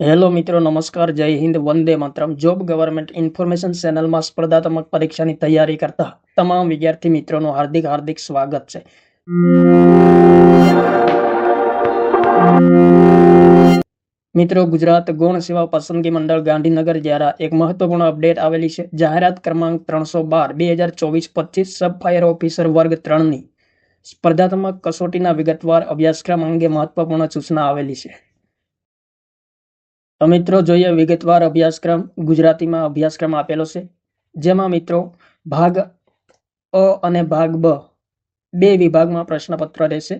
Hello મિત્રો, નમસ્કાર, Jai Hind, Vande Mataram. Job government information ચેનલમાં સ્પર્ધાત્મક પરીક્ષાની તૈયારી કરતા તમામ વિદ્યાર્થી મિત્રોનું હાર્દિક હાર્દિક સ્વાગત છે. મિત્રો, ગુજરાત ગૌણ સેવા પસંદગી મંડળ ગાંધીનગર દ્વારા એક મહત્વપૂર્ણ અપડેટ આવેલી છે. જાહેરાત ક્રમાંક ત્રણસો બાર, બે હજાર ચોવીસ, પચીસ, સબ ફાયર ઓફિસર વર્ગ ત્રણની સ્પર્ધાત્મક કસોટીના વિગતવાર અભ્યાસક્રમ અંગે મહત્વપૂર્ણ સૂચના આવેલી છે. તો મિત્રો, જોઈએ વિગતવાર અભ્યાસક્રમ, ગુજરાતીમાં અભ્યાસક્રમ આપેલો છે, જેમાં મિત્રો ભાગ અ અને ભાગ બ બે વિભાગમાં પ્રશ્નપત્ર રહેશે,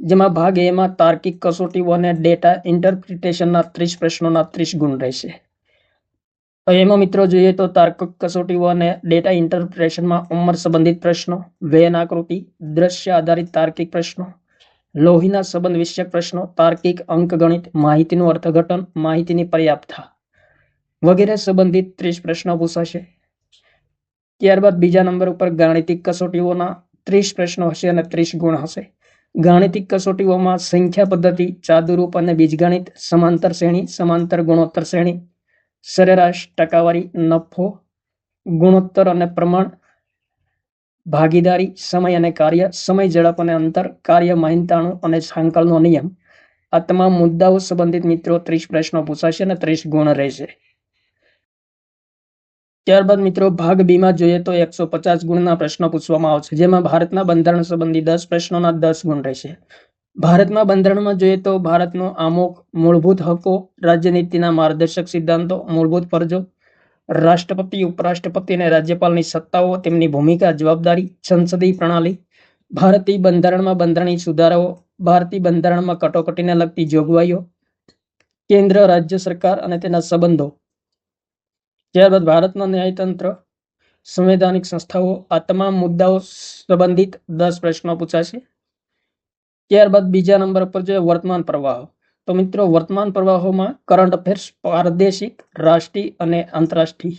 જેમાં ભાગ એમાં તાર્કિક કસોટીઓ અને ડેટા ઇન્ટરપ્રિટેશનના ત્રીસ પ્રશ્નોના ત્રીસ ગુણ રહેશે. તો એમાં મિત્રો જોઈએ તો તાર્કિક કસોટીઓ અને ડેટા ઇન્ટરપ્રિટેશનમાં ઉંમર સંબંધિત પ્રશ્નો વેન આકૃતિ, દ્રશ્ય આધારિત તાર્કિક પ્રશ્નો લોહીના સંબંધ વિષયક પ્રશ્નો, તાર્કિક, અંકગણિત, માહિતીનું અર્થઘટન, માહિતીની પર્યાપ્તતા વગેરે સંબંધિત ત્રીસ પ્રશ્નો પૂછાશે. ત્યારબાદ બીજા નંબર ઉપર ગાણિતિક કસોટીઓના ત્રીસ પ્રશ્નો હશે અને ત્રીસ ગુણ હશે. ગાણિતિક કસોટીઓમાં સંખ્યા પદ્ધતિ, ચાદુરૂપ અને બીજગણિત, સમાંતર શ્રેણી, સમાંતર ગુણોત્તર શ્રેણી, સરેરાશ ટકાવારી, નફો, ગુણોત્તર અને પ્રમાણ ભાગીદારી, સમય અને કાર્ય, સમય ઝડપ અને અંતર, કાર્ય મહેનતાણું અને સાંકળનો નિયમ. આ તમામ મુદ્દાઓ સંબંધિત મિત્રો ત્રીસ પ્રશ્નો પૂછાશે અને ત્રીસ ગુણ રહેશે. ત્યારબાદ મિત્રો, ભાગ બીમાં જોઈએ તો એકસો પચાસ ગુણના પ્રશ્નો પૂછવામાં આવશે, જેમાં ભારતના બંધારણ સંબંધી દસ પ્રશ્નોના દસ ગુણ રહેશે. ભારતમાં બંધારણમાં જોઈએ તો ભારતનો આમુખ મૂળભૂત હકો, રાજ્યનીતિના માર્ગદર્શક સિદ્ધાંતો, મૂળભૂત ફરજો રાષ્ટ્રપતિ, ઉપરાષ્ટ્રપતિ અને રાજ્યપાલની સત્તાઓ, તેમની ભૂમિકા, જવાબદારી, સંસદીય પ્રણાલી, ભારતીય બંધારણમાં બંધારણીય સુધારાઓ, ભારતીય બંધારણમાં કટોકટીને લગતી જોગવાઈઓ, કેન્દ્ર, રાજ્ય સરકાર અને તેના સંબંધો. ત્યારબાદ ભારતના ન્યાયતંત્ર, સંવૈધાનિક સંસ્થાઓ, આ તમામ મુદ્દાઓ સંબંધિત દસ પ્રશ્નો પૂછાશે. ત્યારબાદ બીજા નંબર પર જોઈએ વર્તમાન પ્રવાહો. તો મિત્રો, વર્તમાન પ્રવાહોમાં કરંટ અફેર્સ પ્રાદેશિક રાષ્ટ્રીય અને આંતરરાષ્ટ્રીય.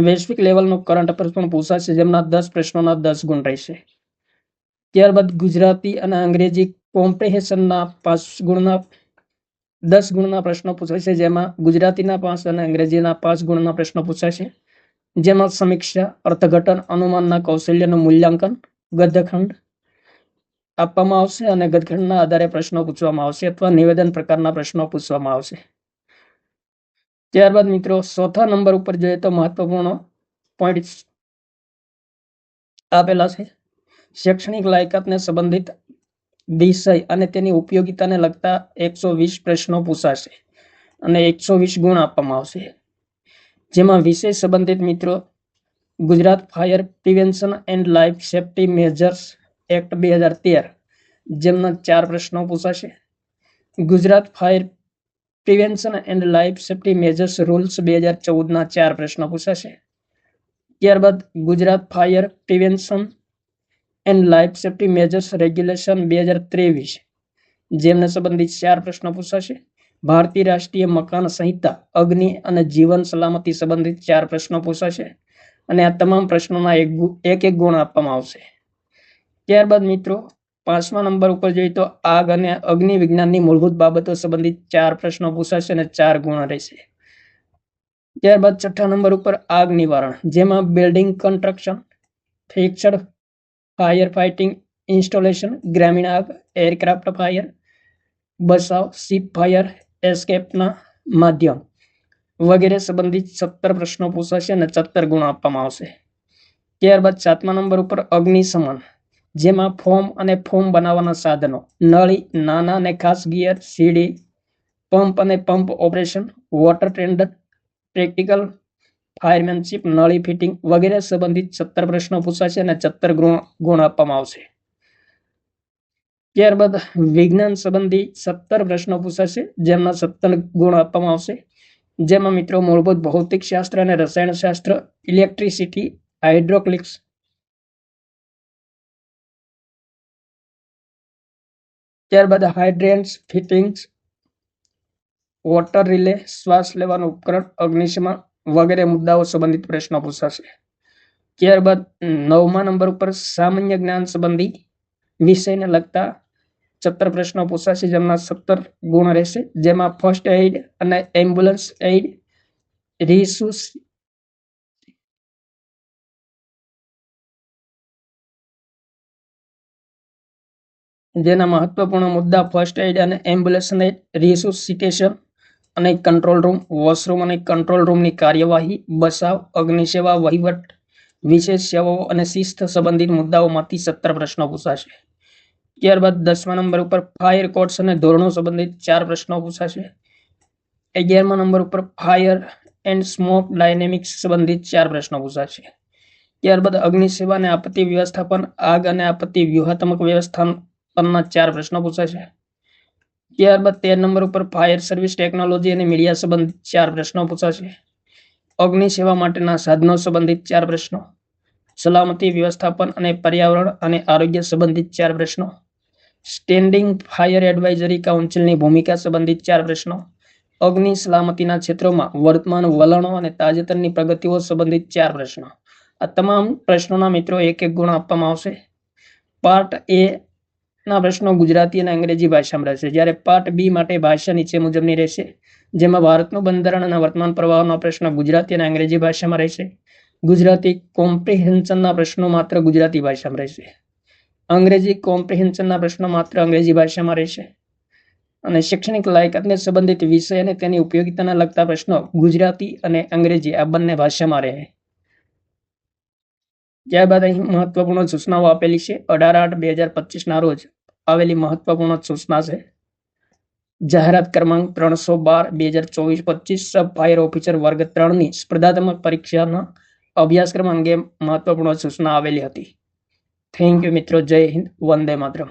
વૈશ્વિક લેવલનો કરંટ અફેર્સ પણ પૂછાશે, જેમના દસ પ્રશ્નોના દસ ગુણ રહેશે. ત્યારબાદ ગુજરાતી અને અંગ્રેજી કોમ્પ્રિહેશનના પાંચ ગુણના, દસ ગુણના પ્રશ્નો પૂછાશે, જેમાં ગુજરાતીના પાંચ અને અંગ્રેજીના પાંચ ગુણના પ્રશ્નો પૂછાશે. જેમાં સમીક્ષા, અર્થઘટન, અનુમાનના કૌશલ્યનું મૂલ્યાંકન, ગદ્યખંડ આપવામાં આવશે અને ગતખંડના આધારે પ્રશ્નો પૂછવામાં આવશે અથવા નિવેદન પ્રકારના પ્રશ્નો પૂછવામાં આવશે. ત્યારબાદ મિત્રો, ચોથા નંબર ઉપર જોઈએ તો મહત્વપૂર્ણ પોઈન્ટ આપેલા છે. શૈક્ષણિક લાયકાતને સંબંધિત વિષય અને તેની ઉપયોગિતાને લગતા એકસો વીસ પ્રશ્નો પૂછાશે અને એકસો વીસ ગુણ આપવામાં આવશે. જેમાં વિષય સંબંધિત મિત્રો, Gujarat fire prevention and life safety measures act બે હજાર તેર, જેમના ચાર પ્રશ્નો પૂછાશે. Gujarat fire prevention and life safety measures rules બે હજાર ચૌદના ચાર પ્રશ્નો પૂછાશે. ત્યારબાદ Gujarat fire prevention and life safety measures regulation બે હજાર ત્રેવીસ, જેમને સંબંધિત ચાર પ્રશ્નો પૂછાશે. ભારતીય રાષ્ટ્રીય મકાન સંહિતા, અગ્નિ અને જીવન સલામતી સંબંધિત ચાર પ્રશ્નો પૂછાશે. અને આ તમામ પ્રશ્નોના એક એક ગુણ આપવામાં આવશે. ત્યારબાદ મિત્રો, પાંચમા નંબર ઉપર જોઈએ તો આગ અને અગ્નિ વિજ્ઞાનની મૂળભૂત બાબતો સંબંધિત ચાર પ્રશ્નો પૂછાશે અને ચાર ગુણ રહેશે. ત્યારબાદ છઠ્ઠા નંબર ઉપર આગ નિવારણ, જેમાં building construction fixed fire fighting installation ગ્રામીણ આગ એરક્રાફ્ટ ફાયર બસાવ શિપ ફાયર એસ્કેપના માધ્યમ વગેરે સંબંધિત સત્તર પ્રશ્નો પૂછાશે અને સત્તર ગુણ આપવામાં આવશે. ત્યારબાદ સાતમા નંબર ઉપર અગ્નિશમન જેમાં ફોર્મ અને ફોર્મ બનાવવાના સાધનો, નળી, નાના અને ખાસ ગિયર, સીડી, પંપ અને pump operation, water tender, practical, firemanship, નળી ફિટિંગ વગેરે સંબંધિત સત્તર પ્રશ્નો પૂછાશે અને સત્તર ગુણ આપવામાં આવશે. ત્યારબાદ વિજ્ઞાન સંબંધી સત્તર પ્રશ્નો પૂછાશે જેમના સત્તર ગુણ આપવામાં આવશે. જેમાં મિત્રો મૂળભૂત ભૌતિક શાસ્ત્ર અને રસાયણશાસ્ત્ર, ઇલેક્ટ્રિસિટી, હાઇડ્રોક્લિક્સ ત્યારબાદ હાઇડ્રેન્ટ્સ ફિટિંગ્સ વોટર રિલે શ્વાસ લેવાનું ઉપકરણ, અગ્નિશમન વગેરે મુદ્દાઓ સંબંધિત પ્રશ્નો પૂછાશે. ત્યારબાદ નવમા નંબર ઉપર સામાન્ય જ્ઞાન સંબંધી વિષયને લગતા સત્તર પ્રશ્નો પૂછાશે જેમના સત્તર ગુણ રહેશે. જેમાં ફર્સ્ટ એડ અને એમ્બ્યુલન્સ એડ રિસુસ જેના મહત્વપૂર્ણ મુદ્દા ફર્સ્ટ એડ અને એમ્બ્યુલન્સ રિસોસિટેશન અને કંટ્રોલ રૂમ વોશરૂમ અને કંટ્રોલ રૂમની કાર્યવાહી, બચાવ, અગ્નિસેવા, વહીવટ વિશેષ સેવાઓ અને શિસ્ત સંબંધિત મુદ્દાઓમાંથી સત્તર પ્રશ્નો પૂછાશે. ત્યારબાદ દસમા નંબર ઉપર ફાયર કોડ્સ અને ધોરણો સંબંધિત ચાર પ્રશ્નો પૂછાશે. અગિયારમા નંબર ઉપર ફાયર એન્ડ સ્મોક ડાયનેમિક્સ સંબંધિત ચાર પ્રશ્નો પૂછાશે. ત્યારબાદ અગ્નિસેવા અને આપત્તિ વ્યવસ્થાપન, આગ અને આપત્તિ વ્યૂહાત્મક વ્યવસ્થાપનના ચાર પ્રશ્નો પૂછાશે ત્યારબાદ તેર નંબર ઉપર ફાયર સર્વિસ ટેકનોલોજી અને મીડિયા સંબંધિત ચાર પ્રશ્નો પૂછાશે. અગ્નિસેવા માટેના સાધનો સંબંધિત ચાર પ્રશ્નો. સલામતી વ્યવસ્થાપન અને પર્યાવરણ અને આરોગ્ય સંબંધિત ચાર પ્રશ્નો. સ્ટેન્ડિંગ ફાયર એડવાઇઝરી કાઉન્સિલની ભૂમિકા સંબંધિત ચાર પ્રશ્નો. અગ્નિ સલામતીના ક્ષેત્રોમાં વર્તમાન વલણો અને તાજેતરની પ્રગતિઓ સંબંધિત ચાર પ્રશ્નો. આ તમામ પ્રશ્નોના મિત્રો એક એક ગુણ આપવામાં આવશે. પાર્ટ એ ના પ્રશ્નો ગુજરાતી અને અંગ્રેજી ભાષામાં રહેશે. જ્યારે પાર્ટ બી માટે ભાષા નીચે મુજબની રહેશે, જેમાં ભારતનું બંધારણ અને વર્તમાન પ્રવાહનો પ્રશ્ન ગુજરાતી અને અંગ્રેજી ભાષામાં રહેશે. ગુજરાતી કોમ્પ્રિહેન્શનના પ્રશ્નો માત્ર ગુજરાતી ભાષામાં રહેશે. અંગ્રેજી કોમ્પ્રિહેન્શનના પ્રશ્નો માત્ર અંગ્રેજી ભાષામાં રહેશે. અને શૈક્ષણિક લાયકાતને સંબંધિત વિષય અને તેની ઉપયોગિતાને લગતા પ્રશ્નો ગુજરાતી અને અંગ્રેજી આ બંને ભાષામાં રહે. ત્યારબાદ અહીં મહત્વપૂર્ણ સૂચનાઓ આપેલી છે. અઢાર આઠ બે હજાર પચીસના રોજ આવેલી મહત્વપૂર્ણ સૂચના છે જાહેરાત ક્રમાંક ત્રણસો બાર, બે હજાર ચોવીસ, પચીસ, સબ ફાયર ઓફિસર વર્ગ ત્રણની સ્પર્ધાત્મક પરીક્ષાના અભ્યાસક્રમ અંગે મહત્વપૂર્ણ સૂચના આવેલી હતી થેન્ક યુ મિત્રો, જય હિન્દ, વંદે માતરમ